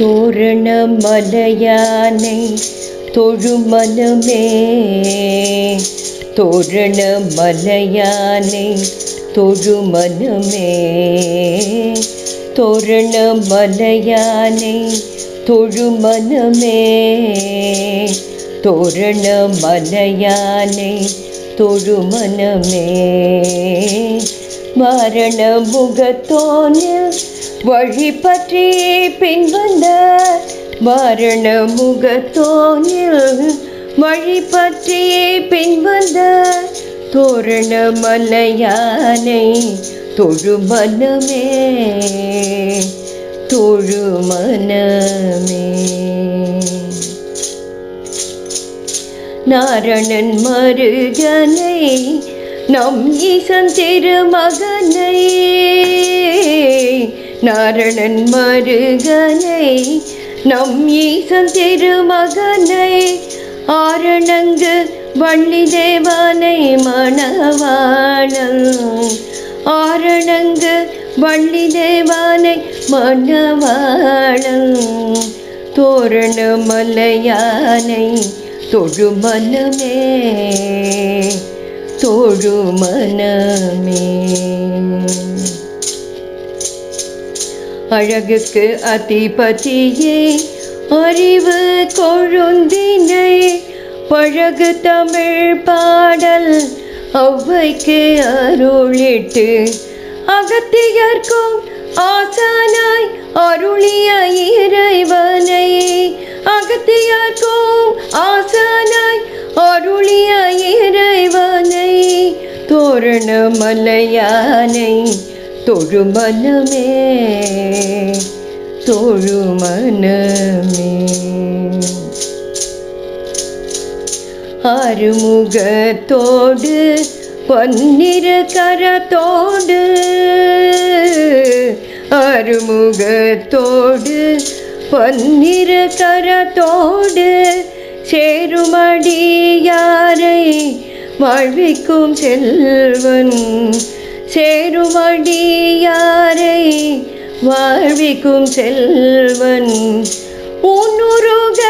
தோரண மலையானை தொழுமனமே. தோரண மலையானை தொழுமனமே. தோரண மலையானை தொழுமனமே. தோரண மலையானை தொழுமனமே. மரண முகத்தோனில் வழி பற்றி பின்வந்த மரண முகத்தோனில் வழி பற்றி பின்வந்த தோரண மலையானை தொழு மனமே தொழு மனமே. நாரணன் மருகனை நம் ஈசன் திருமகனை நாரணன் மருகனை நம் ஈசன் திருமகனை ஆரணங்கு வள்ளி தேவனை மணவாளன். ஆரணங்கு வள்ளி தேவானை மணவாளன். தோரண மலையானை தொழுமலமே தொழுமனமே தொழுமனமே அழகுக்கு அதிபதியே அறிவு கொழுந்தினை பழகு தமிழ் பாடல் ஒவ்வைக்கு அருளிட்டு அகத்தியர்க்கும் ஆசானாய் அருளிய இறைவனை அகத்தியர்க்கும் ஆசானாய் அருளிய தோரண தொழுமனமே தொழுமனமே. ஆறுமுகத்தோடு பன்னிர கரத்தோடு அருமுகத்தோடு பன்னிர கரத்தோடு சேருமடியாரை வாழ்விக்கும் செல்வன் சேருவடியாரை வாழ்விக்கும் செல்வன். உன்னுருக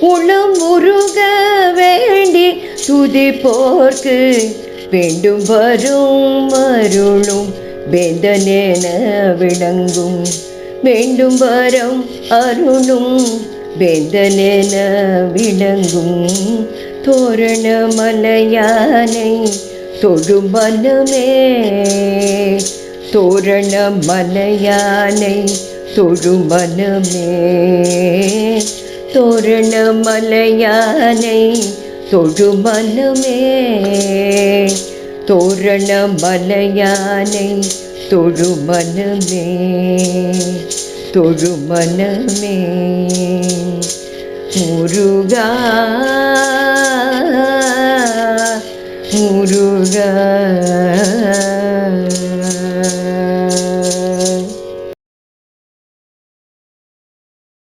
உளம் உருக வேண்டி துதிப்போர்க்கு வேண்டும் வரும் அருளும் வேந்தனென விளங்கும். வேண்டும் வரம் அருளும் வேந்தனென விளங்கும். தோரண மலையானை தொழுமனமே தோரண மலையானை தொழும் மனமே. தோரண மலையானை தொழும் மனமே. தோரண மலையானை தொழுமனமே தொழுமனமே മുരുക മുരുക.